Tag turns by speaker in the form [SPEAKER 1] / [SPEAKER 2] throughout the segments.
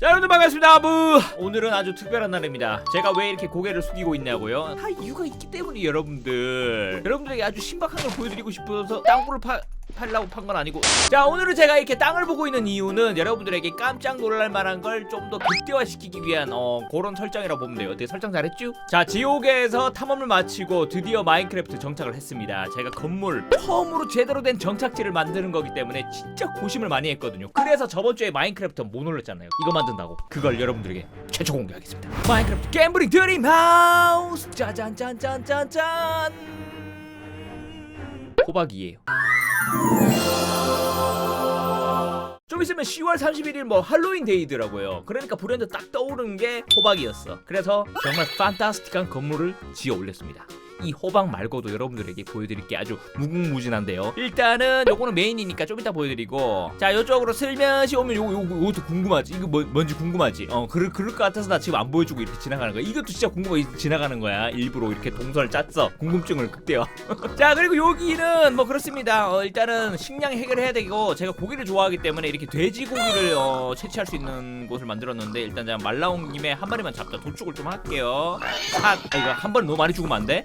[SPEAKER 1] 자 여러분들 반갑습니다. 부. 오늘은 아주 특별한 날입니다. 제가 왜 이렇게 고개를 숙이고 있냐고요? 다 이유가 있기 때문에 여러분들. 여러분들에게 아주 신박한 걸 보여드리고 싶어서 땅굴을 파 팔라고 판 건 아니고. 자 오늘은 제가 이렇게 땅을 보고 있는 이유는 여러분들에게 깜짝 놀랄 만한 걸 좀 더 극대화시키기 위한 어 그런 설정이라고 보면 돼요. 어떻게 설정 잘했죠? 자 지옥에서 탐험을 마치고 드디어 마인크래프트 정착을 했습니다. 제가 건물 처음으로 제대로 된 정착지를 만드는 거기 때문에 진짜 고심을 많이 했거든요. 그래서 저번 주에 마인크래프트 못 올렸잖아요. 이거 만든다고. 그걸 여러분들에게 최초 공개하겠습니다. 마인크래프트 갬블링 드림 하우스! 짜잔짠짠짠짠 호박이에요 좀 있으면 10월 31일 뭐 할로윈 데이더라고요. 그러니까 불현듯 딱 떠오르는 게 호박이었어. 그래서 정말 판타스틱한 건물을 지어 올렸습니다. 이 호박 말고도 여러분들에게 보여드릴 게 아주 무궁무진한데요. 일단은 요거는 메인이니까 좀 이따 보여드리고 자 요쪽으로 슬며시 오면 요거 요거 요것도 궁금하지? 이거 뭐, 뭔지 궁금하지? 어 그럴 그럴 것 같아서 나 지금 안 보여주고 이렇게 지나가는 거야. 이것도 진짜 궁금해 지나가는 거야. 일부러 이렇게 동선을 짰어. 궁금증을 극대화. 자 그리고 여기는 뭐 그렇습니다. 어, 일단은 식량 해결해야 되고 제가 고기를 좋아하기 때문에 이렇게 돼지고기를 어, 채취할 수 있는 곳을 만들었는데 일단 제가 말 나온 김에 한 마리만 잡자 도축을 좀 할게요. 사 아, 이거 한번 너무 많이 죽으면 안 돼?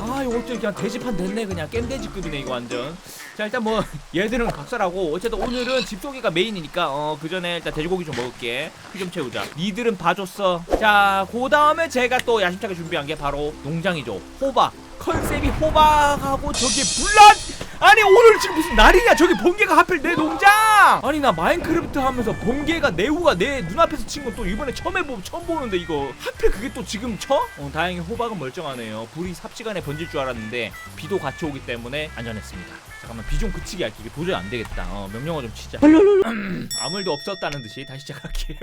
[SPEAKER 1] 아 이것도 그냥 돼지판 됐네 그냥. 겜돼지급이네 이거 완전. 자 일단 뭐 얘들은 각설하고 어쨌든 오늘은 집 소개가 메인이니까 어 그 전에 일단 돼지고기 좀 먹을게. 피 좀 채우자. 니들은 봐줬어. 자그 다음에 제가 또 야심차게 준비한 게 바로 농장이죠. 호박. 컨셉이 호박하고 저기 불란 아니 오늘 지금 무슨 날이냐? 저기 번개가 하필 내 농장! 아니 나 마인크래프트 하면서 번개가 내우가 내 눈앞에서 친 건 또 이번에 처음 해보 처음 보는데 이거. 하필 그게 또 지금 쳐? 어 다행히 호박은 멀쩡하네요. 불이 삽시간에 번질 줄 알았는데 비도 같이 오기 때문에 안전했습니다. 잠깐만 비 좀 그치게 할게. 이게 도저히 안 되겠다. 어 명령어 좀 치자. 음, 아무 일도 없었다는 듯이 다시 시작할게요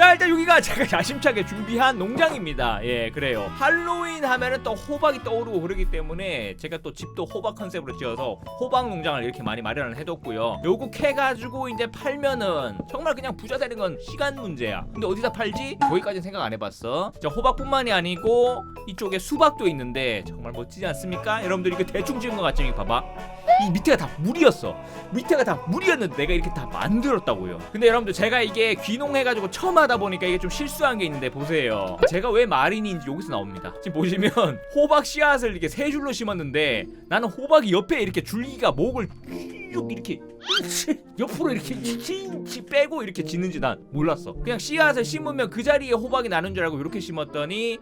[SPEAKER 1] 자 일단 여기가 제가 야심차게 준비한 농장입니다 예 그래요 할로윈 하면은 또 호박이 떠오르고 그러기 때문에 제가 또 집도 호박 컨셉으로 지어서 호박 농장을 이렇게 많이 마련을 해뒀고요 요거 캐가지고 이제 팔면은 정말 그냥 부자 되는 건 시간 문제야 근데 어디다 팔지? 거기까지는 생각 안 해봤어 자 호박뿐만이 아니고 이쪽에 수박도 있는데 정말 멋지지 않습니까? 여러분들 이거 대충 지은 것 같죠? 이거 봐봐 이 밑에가 다 물이었어. 밑에가 다 물이었는데 내가 이렇게 다 만들었다고요. 근데 여러분들 제가 이게 귀농해가지고 처음 하다 보니까 이게 좀 실수한 게 있는데 보세요. 제가 왜 마린인지 여기서 나옵니다. 지금 보시면 호박 씨앗을 이렇게 세 줄로 심었는데 나는 호박이 옆에 이렇게 줄기가 목을 쭉 이렇게 옆으로 이렇게 치 빼고 이렇게 짓는지 난 몰랐어. 그냥 씨앗을 심으면 그 자리에 호박이 나는 줄 알고 이렇게 심었더니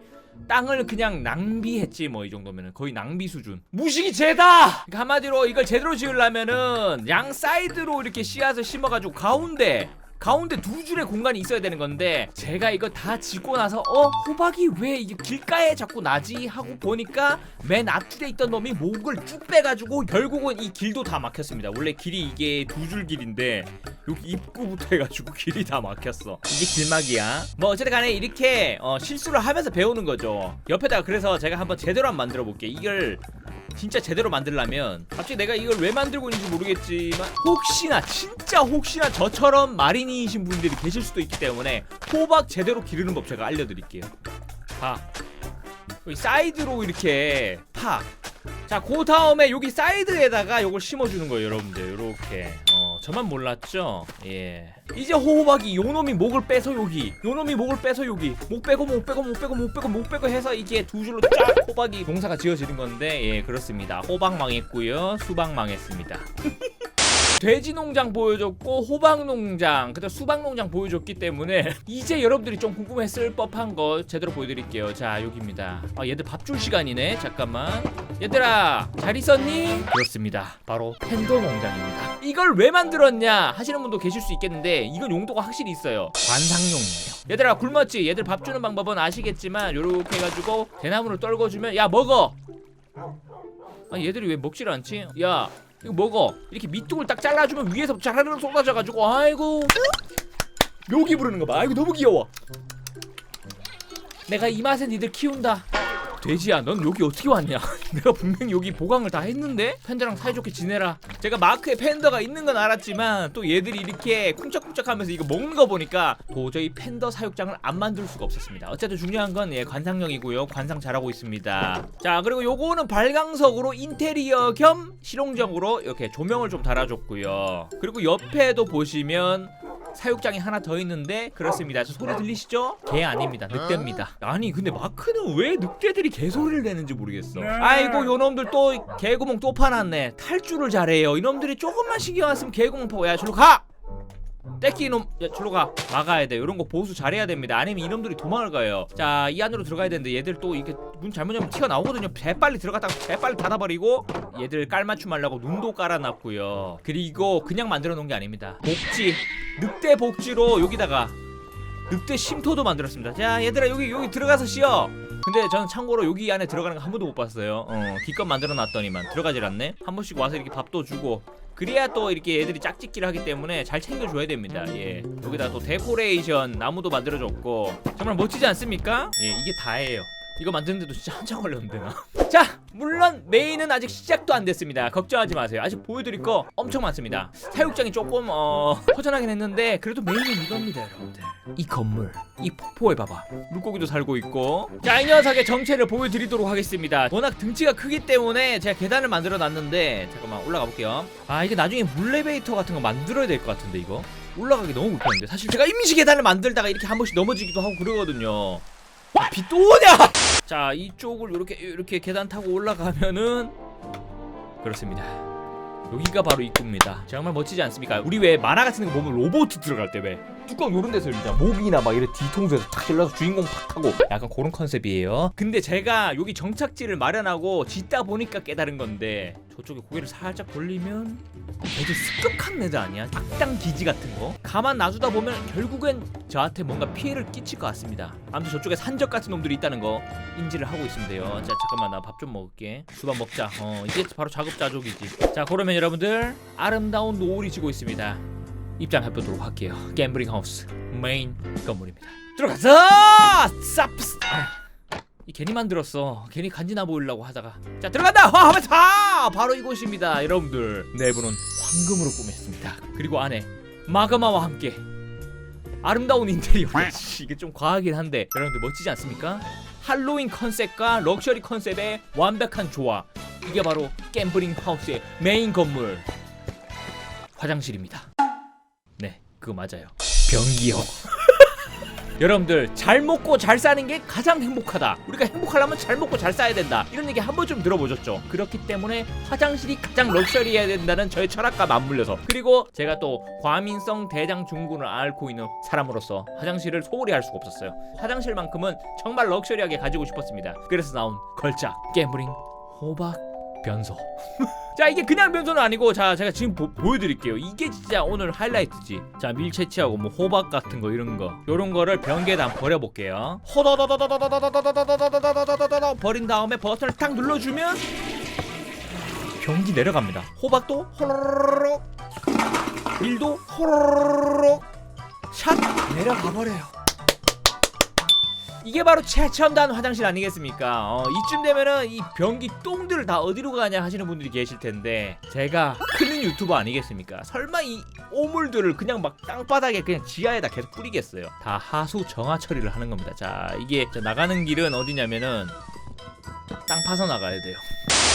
[SPEAKER 1] 땅을 그냥 낭비했지 뭐 이 정도면은 거의 낭비 수준. 무식이 죄다! 그러니까 한마디로 이걸 제대로 지으려면은 양 사이드로 이렇게 씨앗을 심어가지고 가운데 가운데 두 줄의 공간이 있어야 되는 건데 제가 이거 다 짓고 나서 어? 호박이 왜 이게 길가에 자꾸 나지? 하고 보니까 맨 앞줄에 있던 놈이 목을 쭉 빼가지고 결국은 이 길도 다 막혔습니다. 원래 길이 이게 두 줄 길인데 여기 입구부터 해가지고 길이 다 막혔어. 이게 길막이야. 뭐 어쨌든 간에 이렇게 어, 실수를 하면서 배우는 거죠. 옆에다가 그래서 제가 한번 제대로 한번 만들어 볼게 이걸 진짜 제대로 만들려면 갑자기 내가 이걸 왜 만들고 있는지 모르겠지만 혹시나 진짜 혹시나 저처럼 마린이신 분들이 계실 수도 있기 때문에 호박 제대로 기르는 법 제가 알려드릴게요 봐 여기 사이드로 이렇게 파 자, 그 다음에 여기 사이드에다가 요걸 심어주는 거예요, 여러분들. 요렇게. 어, 저만 몰랐죠? 예. 이제 호박이 요 놈이 목을 빼서 여기, 요 놈이 목을 빼서 여기, 목 빼고 목 빼고 목 빼고 목 빼고 목 빼고 해서 이게 두 줄로 쫙 호박이 농사가 지어지는 건데, 예, 그렇습니다. 호박 망했고요, 수박 망했습니다. 돼지 농장 보여줬고 호박 농장 그다음 수박 농장 보여줬기 때문에 이제 여러분들이 좀 궁금했을 법한 거 제대로 보여드릴게요. 자 여기입니다. 아 얘들 밥 줄 시간이네. 잠깐만. 얘들아 잘 있었니? 그렇습니다. 바로 팬더 농장입니다. 이걸 왜 만들었냐 하시는 분도 계실 수 있겠는데 이건 용도가 확실히 있어요. 관상용이에요. 얘들아 굶었지? 얘들 밥 주는 방법은 아시겠지만 요렇게 해가지고 대나무를 떨궈주면 야 먹어! 아 얘들이 왜 먹질 않지? 야 이거 먹어. 이렇게 밑둥을 딱 잘라주면 위에서 자라르르 쏟아져가지고 아이고. 묘기 부르는 거봐. 아이고 너무 귀여워. 내가 이 맛에 니들 키운다 돼지야 넌 여기 어떻게 왔냐? 내가 분명히 여기 보강을 다 했는데? 팬더랑 사이좋게 지내라. 제가 마크에 팬더가 있는 건 알았지만 또 얘들이 이렇게 쿵짝쿵짝하면서 이거 먹는 거 보니까 도저히 팬더 사육장을 안 만들 수가 없었습니다. 어쨌든 중요한 건 예, 관상력이고요. 관상 잘하고 있습니다. 자 그리고 요거는 발광석으로 인테리어 겸 실용적으로 이렇게 조명을 좀 달아줬고요. 그리고 옆에도 보시면 사육장이 하나 더 있는데 그렇습니다. 저 소리 들리시죠? 개 아닙니다. 늑대입니다. 아니 근데 마크는 왜 늑대들이 개소리를 내는지 모르겠어. 아이고 요놈들 또 개구멍 또 파놨네. 탈주를 잘해요. 이놈들이 조금만 신경 안 쓰면 개구멍 파고 야 저로 가. 떼끼 이놈 야 저로 가. 막아야 돼. 이런 거 보수 잘해야 됩니다. 아니면 이놈들이 도망을 가요. 자 이 안으로 들어가야 되는데 얘들 또 이렇게 문 잘못 열면 티가 나오거든요. 배 빨리 들어갔다가 배 빨리 닫아버리고 얘들 깔맞춤 하려고 눈도 깔아놨고요. 그리고 그냥 만들어 놓은 게 아닙니다. 복지. 늑대 복지로 여기다가 늑대 쉼터도 만들었습니다. 자 얘들아 여기 여기 들어가서 쉬어. 근데 저는 참고로 여기 안에 들어가는 거 한 번도 못 봤어요. 어 기껏 만들어 놨더니만. 들어가질 않네. 한 번씩 와서 이렇게 밥도 주고 그래야 또 이렇게 애들이 짝짓기를 하기 때문에 잘 챙겨줘야 됩니다. 예. 여기다 또 데코레이션 나무도 만들어줬고 정말 멋지지 않습니까? 예 이게 다예요 이거 만드는데도 진짜 한참 걸렸는데 나. 자, 물론 메인은 아직 시작도 안 됐습니다. 걱정하지 마세요. 아직 보여드릴 거 엄청 많습니다. 사육장이 조금 어 허전하긴 했는데 그래도 메인은 이겁니다, 여러분들. 이 건물, 이 폭포에 봐봐. 물고기도 살고 있고. 자, 이 녀석의 정체를 보여드리도록 하겠습니다. 워낙 등치가 크기 때문에 제가 계단을 만들어 놨는데 잠깐만 올라가 볼게요. 아, 이게 나중에 물레베이터 같은 거 만들어야 될 것 같은데 이거. 올라가기 너무 불편한데 사실 제가 임시 계단을 만들다가 이렇게 한 번씩 넘어지기도 하고 그러거든요. 비또 오냐? 자 이쪽을 이렇게 이렇게 계단 타고 올라가면은 그렇습니다. 여기가 바로 입구입니다. 정말 멋지지 않습니까? 우리 왜 만화 같은 거 보면 로봇 들어갈 때 왜 뚜껑 요런 데서 열리잖아. 목이나 막 이런 뒤통수에서 탁 열려서 주인공 팍 하고 약간 그런 컨셉이에요. 근데 제가 여기 정착지를 마련하고 짓다 보니까 깨달은 건데 저쪽에 고개를 살짝 돌리면 애들 습격한 애들 아니야? 악당 기지 같은 거? 가만 놔두다 보면 결국엔 저한테 뭔가 피해를 끼칠 것 같습니다. 아무튼 저쪽에 산적 같은 놈들이 있다는 거 인지를 하고 있으면 요 자, 잠깐만 나 밥 좀 먹을게. 수밥 먹자. 어, 이게 바로 작업자족이지. 자, 그러면 여러분들 아름다운 노을이 지고 있습니다. 입장해 보도록 할게요. 갬블링 하우스 메인 건물입니다. 들어가서 쌉스. 아, 이 괜히 만들었어. 괜히 간지나 보이려고 하다가 자 들어간다. 아, 바로 이곳입니다, 여러분들. 내부는 황금으로 꾸몄습니다. 그리고 안에 마그마와 함께 아름다운 인테리어. 씨, 이게 좀 과하긴 한데 여러분들 멋지지 않습니까? 할로윈 컨셉과 럭셔리 컨셉의 완벽한 조화. 이게 바로 갬블링 하우스의 메인 건물 화장실입니다. 네, 그거 맞아요. 변기요. 여러분들 잘 먹고 잘 사는 게 가장 행복하다. 우리가 행복하려면 잘 먹고 잘 싸야 된다. 이런 얘기 한 번쯤 들어보셨죠? 그렇기 때문에 화장실이 가장 럭셔리해야 된다는 저의 철학과 맞물려서 그리고 제가 또 과민성 대장 증후군을 앓고 있는 사람으로서 화장실을 소홀히 할 수가 없었어요. 화장실만큼은 정말 럭셔리하게 가지고 싶었습니다. 그래서 나온 걸작 깨무링 호박 변소. 자 이게 그냥 변소는 아니고 자 제가 지금 보, 보여드릴게요 이게 진짜 오늘 하이라이트지 자 밀채취하고 뭐 호박 같은 거 이런 거 요런 거를 변기에다 버려볼게요 호더더더더더더더더더더더더더더더더 버린 다음에 버튼을 탁 눌러주면 변기 내려갑니다 호박도 호로로로로 밀도 호로로로로 샷 내려가 버려요 이게 바로 최첨단 화장실 아니겠습니까? 어, 이쯤 되면은 이 변기 똥들을 다 어디로 가냐 하시는 분들이 계실 텐데 제가 크는 유튜버 아니겠습니까? 설마 이 오물들을 그냥 막 땅바닥에 그냥 지하에다 계속 뿌리겠어요? 다 하수 정화 처리를 하는 겁니다. 자 이게 자, 나가는 길은 어디냐면은 땅 파서 나가야 돼요.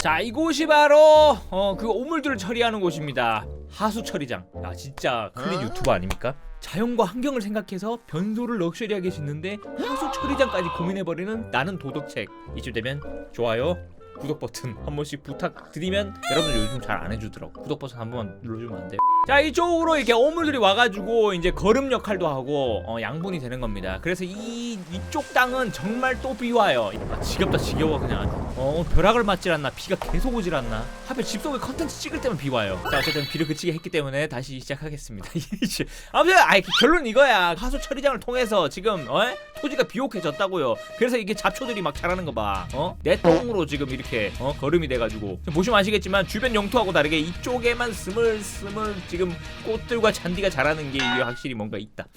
[SPEAKER 1] 자 이곳이 바로 어, 그 오물들을 처리하는 곳입니다. 하수 처리장. 야 진짜 클린 유튜버 아닙니까? 자연과 환경을 생각해서 변소를 럭셔리하게 짓는데 하수 처리장까지 고민해버리는 나는 도덕책. 이쯤 되면 좋아요, 구독 버튼 한 번씩 부탁드리면 여러분들 요즘 잘 안 해주더라고. 구독 버튼 한 번만 눌러주면 안 돼요? 자 이쪽으로 이렇게 어물들이 와가지고 이제 거름 역할도 하고 어, 양분이 되는 겁니다. 그래서 이 이쪽 땅은 정말 또 비와요. 아, 지겹다 지겨워 그냥. 어 오늘 벼락을 맞질 않나 비가 계속 오질 않나. 하필 집 속에 컨텐츠 찍을 때만 비 와요. 자 어쨌든 비를 그치게 했기 때문에 다시 시작하겠습니다. 아무튼 아이 결론 이거야. 하수 처리장을 통해서 지금 어? 토지가 비옥해졌다고요. 그래서 이게 잡초들이 막 자라는 거 봐. 어? 내 똥으로 지금 이렇게 어? 거름이 돼가지고 보시면 아시겠지만 주변 영토하고 다르게 이쪽에만 스물스물 지금 꽃들과 잔디가 자라는 게 이게 확실히 뭔가 있다.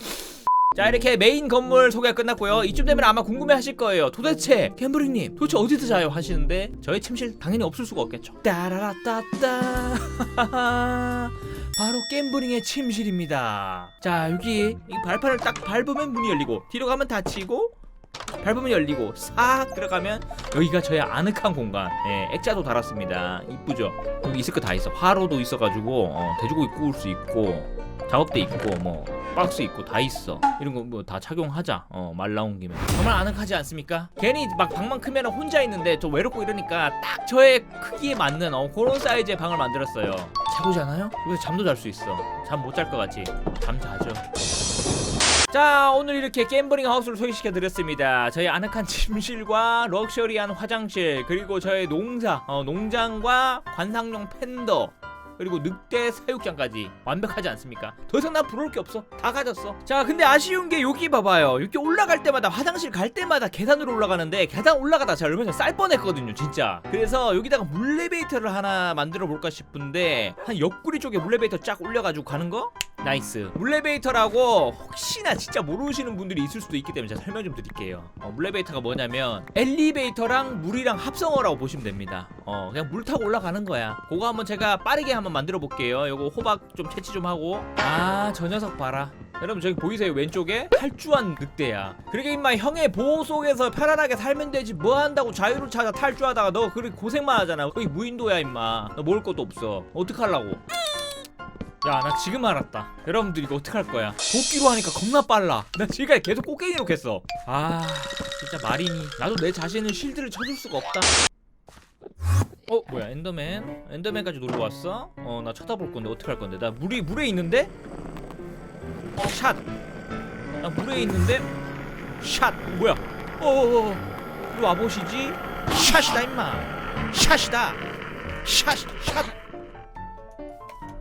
[SPEAKER 1] 자 이렇게 메인 건물 소개가 끝났고요. 이쯤 되면 아마 궁금해하실 거예요. 도대체 갬블링님 도대체 어디서 자요? 하시는데 저희 침실 당연히 없을 수가 없겠죠. 따라라따따. 바로 갬블링의 침실입니다. 자 여기 이 발판을 딱 밟으면 문이 열리고 뒤로 가면 닫히고 밟으면 열리고 싹 들어가면 여기가 저의 아늑한 공간. 예, 액자도 달았습니다. 이쁘죠? 여기 있을 거 다 있어. 화로도 있어가지고 어, 돼지고기 구울 수 있고 작업대 있고 뭐 박스 있고 다 있어. 이런 거 뭐 다 착용하자. 어 말 나온 김에. 정말 아늑하지 않습니까? 괜히 막 방만 크면 혼자 있는데 좀 외롭고 이러니까 딱 저의 크기에 맞는 어 그런 사이즈의 방을 만들었어요. 최고잖아요? 여기서 잠도 잘 수 있어. 잠 못 잘 것 같지? 잠 자죠 자 오늘 이렇게 갬블링 하우스를 소개시켜 드렸습니다. 저희 아늑한 침실과 럭셔리한 화장실 그리고 저의 농사 어, 농장과 관상용 팬더 그리고 늑대 사육장까지 완벽하지 않습니까? 더 이상 난 부러울 게 없어. 다 가졌어. 자 근데 아쉬운 게 여기 봐봐요. 여기 올라갈 때마다 화장실 갈 때마다 계단으로 올라가는데 계단 올라가다 제가 얼마 전에 쌀 뻔했거든요 진짜. 그래서 여기다가 물레베이터를 하나 만들어 볼까 싶은데 한 옆구리 쪽에 물레베이터 쫙 올려가지고 가는 거? 나이스. 물레베이터라고 혹시나 진짜 모르시는 분들이 있을 수도 있기 때문에 제가 설명 좀 드릴게요. 어, 물레베이터가 뭐냐면 엘리베이터랑 물이랑 합성어라고 보시면 됩니다. 어 그냥 물 타고 올라가는 거야. 그거 한번 제가 빠르게 한번 만들어 볼게요. 요거 호박 좀 채취 좀 하고. 아 저 녀석 봐라. 여러분 저기 보이세요? 왼쪽에? 탈주한 늑대야. 그러게 임마 형의 보호 속에서 편안하게 살면 되지 뭐 한다고 자유를 찾아 탈주하다가 너 그렇게 고생만 하잖아. 거기 무인도야 임마. 너 먹을 것도 없어. 어떡하려고 야 나 지금 알았다. 여러분들 이거 어떡할 거야? 도끼로 하니까 겁나 빨라. 나 지금까지 계속 꽃게기로 했어. 아 진짜 마린이 나도 내 자신은 실드를 쳐줄 수가 없다. 어 뭐야 엔더맨? 엔더맨까지 놀러 왔어? 어 나 쳐다볼 건데 어떡할 건데? 나 물이 물에 있는데? 샷나 물에 있는데? 샷. 뭐야? 어어어. 이리 와보시지. 샷이다 임마. 샷이다. 샷 샷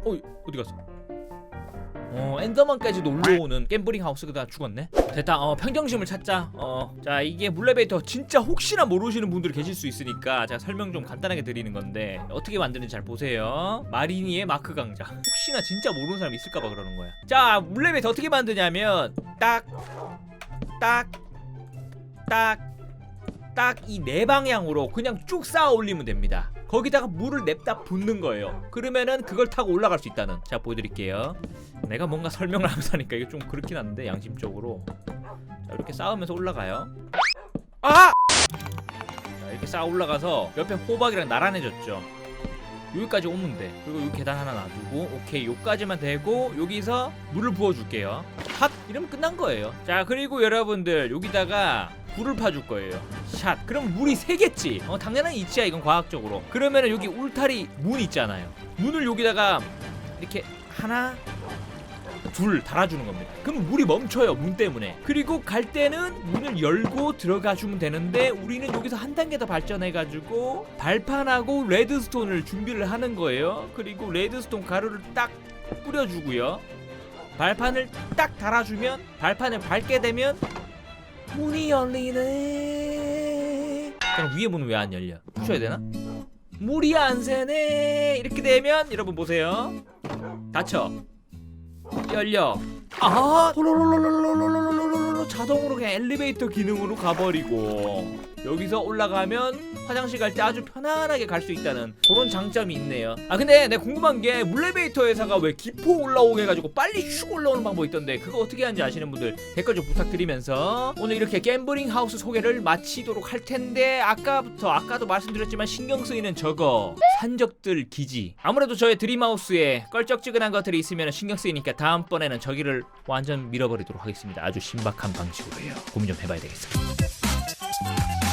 [SPEAKER 1] 어 어디 갔어? 어 엔더만까지 놀러 오는 갬블링 하우스가 다 죽었네. 됐다. 어 평정심을 찾자. 어자 이게 물레베이터 진짜 혹시나 모르시는 분들이 계실 수 있으니까 제가 설명 좀 간단하게 드리는 건데 어떻게 만드는지 잘 보세요. 마리니의 마크 강자. 혹시나 진짜 모르는 사람 있을까봐 그러는 거야. 자 물레베이터 어떻게 만드냐면 딱 딱, 딱, 딱 이 네 방향으로 그냥 쭉 쌓아 올리면 됩니다. 거기다가 물을 냅다 붓는 거예요. 그러면은 그걸 타고 올라갈 수 있다는. 제가 보여드릴게요. 내가 뭔가 설명을 하면서 하니까 이게 좀 그렇긴 한데 양심적으로. 자 이렇게 쌓으면서 올라가요. 아! 자 이렇게 쌓아 올라가서 옆에 호박이랑 나란해졌죠. 여기까지 오면 돼. 그리고 이 계단 하나 놔두고 오케이 요까지만 되고 여기서 물을 부어줄게요. 핫 이러면 끝난 거예요. 자 그리고 여러분들 여기다가 불을 파줄 거예요. 샷. 그럼 물이 새겠지. 어 당연한 이치야 이건 과학적으로. 그러면은 여기 울타리 문 있잖아요. 문을 여기다가 이렇게 하나 둘 달아주는 겁니다. 그럼 물이 멈춰요 문 때문에. 그리고 갈 때는 문을 열고 들어가 주면 되는데 우리는 여기서 한 단계 더 발전해가지고 발판하고 레드스톤을 준비를 하는 거예요. 그리고 레드스톤 가루를 딱 뿌려주고요. 발판을 딱 달아주면 발판을 밟게 되면 문이 열리네. 그럼 위에 문은 왜 안 열려? 부셔야 되나? 물이 안 새네. 이렇게 되면 여러분 보세요. 닫혀. 열려. 아, 자동으로 그냥 엘리베이터 기능으로 가버리고 여기서 올라가면 화장실 갈 때 아주 편안하게 갈 수 있다는 그런 장점이 있네요. 아 근데 내가 궁금한 게 물레베이터 회사가 왜 기포 올라오게 해가지고 빨리 슉 올라오는 방법 이 있던데 그거 어떻게 하는지 아시는 분들 댓글 좀 부탁드리면서 오늘 이렇게 갬블링 하우스 소개를 마치도록 할 텐데 아까부터 아까도 말씀드렸지만 신경 쓰이는 저거 산적들 기지 아무래도 저의 드림하우스에 껄쩍지근한 것들이 있으면 신경 쓰이니까 다음번에는 저기를 완전 밀어버리도록 하겠습니다. 아주 신박한 방식으로요. 고민 좀 해봐야 되겠습니다.